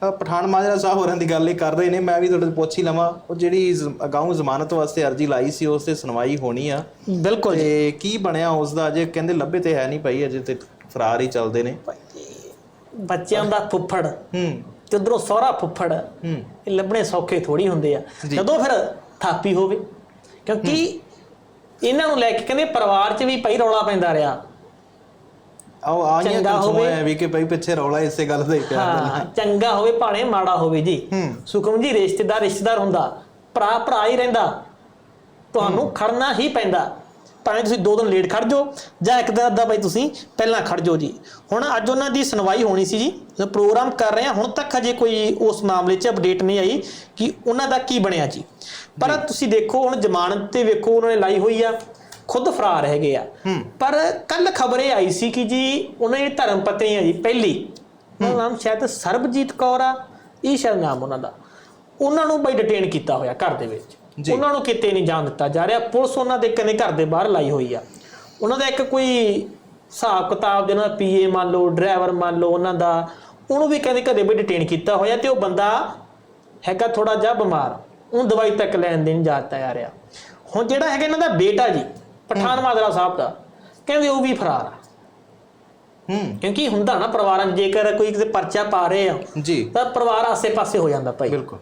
ਪਠਾਨ ਮਾਜਰਾ ਸਾਹਿਬ ਹੋਰਾਂ ਦੀ ਗੱਲ ਹੀ ਕਰ ਰਹੇ ਨੇ ਮੈਂ ਵੀ ਤੁਹਾਡੇ ਤੋਂ ਪੁੱਛ ਹੀ ਲਵਾਂ ਉਹ ਜਿਹੜੀ ਅਗਾਊਂ ਜ਼ਮਾਨਤ ਵਾਸਤੇ ਅਰਜੀ ਲਾਈ ਸੀ ਉਸ ਤੇ ਸੁਣਵਾਈ ਹੋਣੀ ਆ। ਬਿਲਕੁਲ ਤੇ ਕੀ ਬਣਿਆ ਉਸ ਦਾ? ਅਜੇ ਕਹਿੰਦੇ ਲੱਭੇ ਤੇ ਹੈ ਨਹੀਂ ਭਾਈ ਅਜੇ ਤੇ ਫਰਾਰ ਹੀ ਚੱਲਦੇ ਨੇ। ਬੱਚਿਆਂ ਦਾ ਫੁੱਫੜ। ਹੂੰ। ਤੇ ਉਧਰੋਂ ਸਹੁਰਾ ਫੁੱਫੜ। ਹੂੰ। ਇਹ ਲੱਭਣੇ ਸੌਖੇ ਥੋੜੀ ਹੁੰਦੇ ਆ। ਜਦੋਂ ਫਿਰ ਥਾਪੀ ਹੋਵੇ ਕਿਉਂਕਿ ਇਹਨਾਂ ਨੂੰ ਲੈ ਕੇ ਕਹਿੰਦੇ ਪਰਿਵਾਰ 'ਚ ਵੀ ਪਈ ਰੌਲਾ ਪੈਂਦਾ ਰਿਹਾ। ਆਓ ਆਈਆਂ ਚੰਗਾ ਹੋਵੇ। ਹੋਇਆ ਵੀ ਕਿ ਭਾਈ ਪਿੱਛੇ ਰੌਲਾ ਇਸੇ ਗੱਲ ਦਾ ਹੀ ਪਿਆ ਹਾਂ ਚੰਗਾ ਹੋਵੇ ਭਾਵੇਂ ਮਾੜਾ ਹੋਵੇ ਜੀ। ਹੂੰ। ਸੁਖਮ ਜੀ ਰਿਸ਼ਤੇਦਾਰ ਰਿਸ਼ਤੇਦਾਰ ਹੁੰਦਾ। ਭਰਾ ਭਰਾ ਹੀ ਰਹਿੰਦਾ। ਤੁਹਾਨੂੰ ਖੜਨਾ ਹੀ ਪੈਂਦਾ। ਭਾਵੇਂ ਤੁਸੀਂ ਦੋ ਦਿਨ ਲੇਟ ਖੜ ਜਾਓ ਜਾਂ ਇੱਕ ਦਿਨ ਅੱਧਾ ਭਾਈ ਤੁਸੀਂ ਪਹਿਲਾਂ ਖੜ ਜਾਓ ਜੀ। ਹੁਣ ਅੱਜ ਉਹਨਾਂ ਦੀ ਸੁਣਵਾਈ ਹੋਣੀ ਸੀ ਜੀ। ਜਦੋਂ ਪ੍ਰੋਗਰਾਮ ਕਰ ਰਹੇ ਹਾਂ ਹੁਣ ਤੱਕ ਹਜੇ ਕੋਈ ਉਸ ਮਾਮਲੇ 'ਚ ਅਪਡੇਟ ਨਹੀਂ ਆਈ ਕਿ ਉਹਨਾਂ ਦਾ ਕੀ ਬਣਿਆ ਜੀ। ਪਰ ਤੁਸੀਂ ਦੇਖੋ ਹੁਣ ਜ਼ਮਾਨਤ ਤੇ ਵੇਖੋ ਉਹਨਾਂ ਨੇ ਲਾਈ ਹੋਈ ਆ। ਖੁਦ ਫਰਾਰ ਹੈਗੇ ਆ। ਪਰ ਕੱਲ ਖਬਰ ਇਹ ਆਈ ਸੀ ਕਿ ਜੀ ਉਹਨਾਂ ਦੀ ਧਰਮ ਪਤਨੀ ਆ ਜੀ ਪਹਿਲੀ। ਉਹਨਾਂ ਨਾਮ ਸ਼ਾਇਦ ਸਰਬਜੀਤ ਕੌਰ ਆ ਇਹ ਸ਼ਾਇਦ ਨਾਮ ਉਹਨਾਂ ਦਾ। ਉਹਨਾਂ ਨੂੰ ਬਈ ਡਿਟੇਨ ਕੀਤਾ ਹੋਇਆ ਘਰ ਦੇ ਵਿੱਚ। ਉਹਨਾਂ ਨੂੰ ਕਿਤੇ ਨਹੀਂ ਜਾਣ ਦਿੱਤਾ ਜਾ ਰਿਹਾ। ਪੁਲਿਸ ਉਹਨਾਂ ਦੇ ਕਹਿੰਦੇ ਘਰ ਦੇ ਬਾਹਰ ਲਾਈ ਹੋਈ ਆ। ਉਹਨਾਂ ਦਾ ਇੱਕ ਕੋਈ ਹਿਸਾਬ ਕਿਤਾਬ ਦੇ ਨਾਲ ਪੀਏ ਮੰਨ ਲਓ ਡਰਾਈਵਰ ਮੰਨ ਲਓ ਉਹਨਾਂ ਦਾ ਉਹਨੂੰ ਵੀ ਕਹਿੰਦੇ ਕਦੇ ਵੀ ਡਿਟੇਨ ਕੀਤਾ ਹੋਇਆ ਤੇ ਉਹ ਬੰਦਾ ਹੈਗਾ ਥੋੜਾ ਜਿਹਾ ਬਿਮਾਰ। ਉਹ ਦਵਾਈ ਤੱਕ ਲੈਣ ਦੇਣ ਜਾਤਾ ਆ। ਰਿਹਾ ਹੁਣ ਜਿਹੜਾ ਹੈਗਾ ਇਹਨਾਂ ਦਾ ਬੇਟਾ ਜੀ ਪਠਾਨ ਮਾਜਰਾ ਸਾਹਿਬ ਦਾ ਕਹਿੰਦੇ ਉਹ ਵੀ ਫਰਾਰ ਆ। ਹੂੰ। ਕਿਉਂਕਿ ਹੁੰਦਾ ਨਾ ਪਰਿਵਾਰਾਂ 'ਚ ਜੇਕਰ ਕੋਈ ਕਿਤੇ ਪਰਚਾ ਪਾ ਰਹੇ ਆ ਜੀ। ਤਾਂ ਪਰਿਵਾਰ ਆਸੇ-ਪਾਸੇ ਹੋ ਜਾਂਦਾ ਭਾਈ। ਬਿਲਕੁਲ।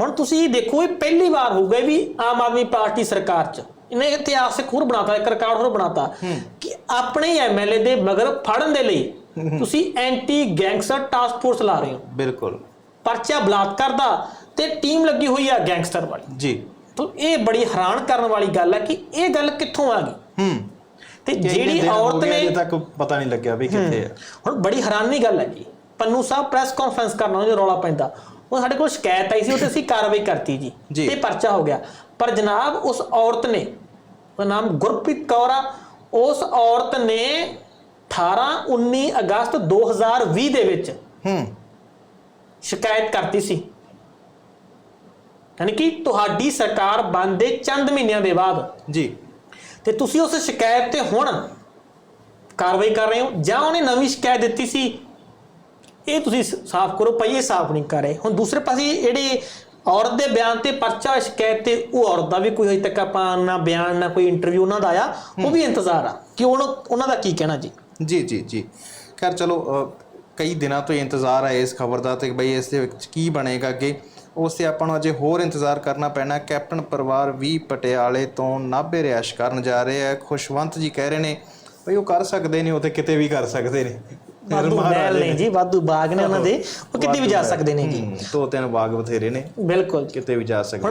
ਹੁਣ ਤੁਸੀਂ ਦੇਖੋ ਇਹ ਪਹਿਲੀ ਵਾਰ ਹੋਊਗਾ ਵੀ ਆਮ ਆਦਮੀ ਪਾਰਟੀ ਸਰਕਾਰ 'ਚ। ਇਹਨੇ ਇਤਿਹਾਸਿਕ ਹੋਰ ਬਣਾਤਾ ਇੱਕ ਰਿਕਾਰਡ ਹੋਰ ਬਣਾਤਾ ਕਿ ਆਪਣੇ ਐਮਐਲਏ ਦੇ ਮਗਰ ਫੜਨ ਦੇ ਲਈ ਤੁਸੀਂ ਐਂਟੀ ਗੈਂਗਸਟਰ ਟਾਸਕ ਫੋਰਸ ਲਾ ਰਹੇ ਹੋ। ਬਿਲਕੁਲ। ਪਰਚਾ ਬਲਾਤਕਾਰ ਦਾ ਤੇ ਟੀਮ ਲੱਗੀ ਹੋਈ ਆ ਗੈਂਗਸਟਰ ਵਾਲੀ। ਜੀ। ਤਾਂ ਇਹ ਬੜੀ ਹੈਰਾਨ ਕਰਨ ਵਾਲੀ ਗੱਲ ਹੈ ਕਿ ਇਹ ਗੱਲ ਕਿੱਥੋਂ ਆ ਗਈ? ਹੂੰ। ਤੇ ਜਿਹੜੀ ਹੋ ਔਰਤ ਨੇ ਅਜੇ ਤੱਕ ਪਤਾ ਨਹੀਂ ਲੱਗਿਆ ਵੀ ਕਿੱਥੇ ਆ। ਹੁਣ ਬੜੀ ਹੈਰਾਨੀ ਗੱਲ ਹੈ ਜੀ। ਪੰਨੂ ਸਾਹਿਬ ਪ੍ਰੈਸ ਕਾਨਫਰੰਸ ਕਰਨਾ ਉਹਦੇ ਰੌਲਾ ਪੈਂਦਾ। ਉਹ ਸਾਡੇ ਕੋਲ ਸ਼ਿਕਾਇਤ ਆਈ ਸੀ ਉਹ ਤੇ ਅਸੀਂ ਕਾਰਵਾਈ ਕਰਤੀ ਜੀ। ਜੀ। ਤੇ ਪਰਚਾ ਹੋ ਗਿਆ। ਪਰ ਜਨਾਬ ਉਸ ਔਰਤ ਨੇ ਉਹਦਾ ਨਾਮ ਗੁਰਪ੍ਰੀਤ ਕੌਰ ਆ ਉਸ ਔਰਤ ਨੇ 18 19 ਅਗਸਤ 2020 ਦੇ ਵਿੱਚ ਹੂੰ। ਸ਼ਿਕਾਇਤ ਕਰਤੀ ਸੀ। ਯਾਨੀ ਕਿ ਤੁਹਾਡੀ ਸਰਕਾਰ ਬੰਦ ਚੰਦ ਮਹੀਨਿਆਂ ਦੇ ਬਾਅਦ। ਜੀ। ਤੇ ਤੁਸੀਂ ਉਸ ਸ਼ਿਕਾਇਤ ਤੇ ਹੁਣ ਕਾਰਵਾਈ ਕਰ ਰਹੇ ਹੋ? ਜਾਂ ਉਹਨੇ ਨਵੀਂ ਸ਼ਿਕਾਇਤ ਦਿੱਤੀ ਸੀ? ਇਹ ਤੁਸੀਂ ਸਾਫ਼ ਕਰੋ ਪਈ ਇਹ ਸਾਫ਼ ਨਹੀਂ ਕਰ ਰਹੇ। ਹੁਣ ਦੂਸਰੇ ਪਾਸੇ ਜਿਹੜੇ ਔਰਤ ਦੇ ਬਿਆਨ ਤੇ ਪਰਚਾ ਸ਼ਿਕਾਇਤ ਤੇ ਉਹ ਔਰਤ ਦਾ ਵੀ ਕੋਈ ਹਜੇ ਤੱਕ ਆਪਾਂ ਨਾ ਬਿਆਨ ਨਾ ਕੋਈ ਇੰਟਰਵਿਊ ਉਹਨਾਂ ਦਾ ਆਇਆ ਉਹ ਵੀ ਇੰਤਜ਼ਾਰ ਆ। ਕਿ ਉਹਨਾਂ ਉਹਨਾਂ ਦਾ ਕੀ ਕਹਿਣਾ ਜੀ? ਜੀ ਜੀ ਜੀ। ਖੈਰ ਚਲੋ ਕਈ ਦਿਨਾਂ ਤੋਂ ਇੰਤਜ਼ਾਰ ਹੈ ਇਸ ਖਬਰ ਦਾ ਤੇ ਬਈ ਇਸ ਦੇ ਵਿੱਚ ਕੀ ਬਣੇਗਾ ਅੱਗੇ। ਉਸ ਤੇ ਆਪਾਂ ਨੂੰ ਅਜੇ ਹੋਰ ਇੰਤਜ਼ਾਰ ਕਰਨਾ ਪੈਣਾ। ਕੈਪਟਨ ਪਰਿਵਾਰ ਵੀ ਪਟਿਆਲੇ ਤੋਂ ਨਾਭੇ ਰਿਹਾਇਸ਼ ਕਰਨ ਜਾ ਰਹੇ ਆ ਖੁਸ਼ਵੰਤ ਜੀ ਕਹਿ ਰਹੇ ਨੇ ਬਈ ਉਹ ਕਰ ਸਕਦੇ ਨੇ ਉਹ ਤੇ ਕਿਤੇ ਵੀ ਕਰ ਸਕਦੇ ਨੇ। ਵਾਧੂ ਮਹਿਲ ਨਹੀਂ ਜੀ ਵਾਧੂ ਬਾਗ ਨੇ ਉਹਨਾਂ ਦੇ। ਉਹ ਕਿਤੇ ਵੀ ਜਾ ਸਕਦੇ ਨੇ ਜੀ। ਹੂੰ, ਦੋ ਤਿੰਨ ਬਾਗ ਬਥੇਰੇ ਨੇ। ਬਿਲਕੁਲ। ਕਿਤੇ ਵੀ ਜਾ ਸਕਦੇ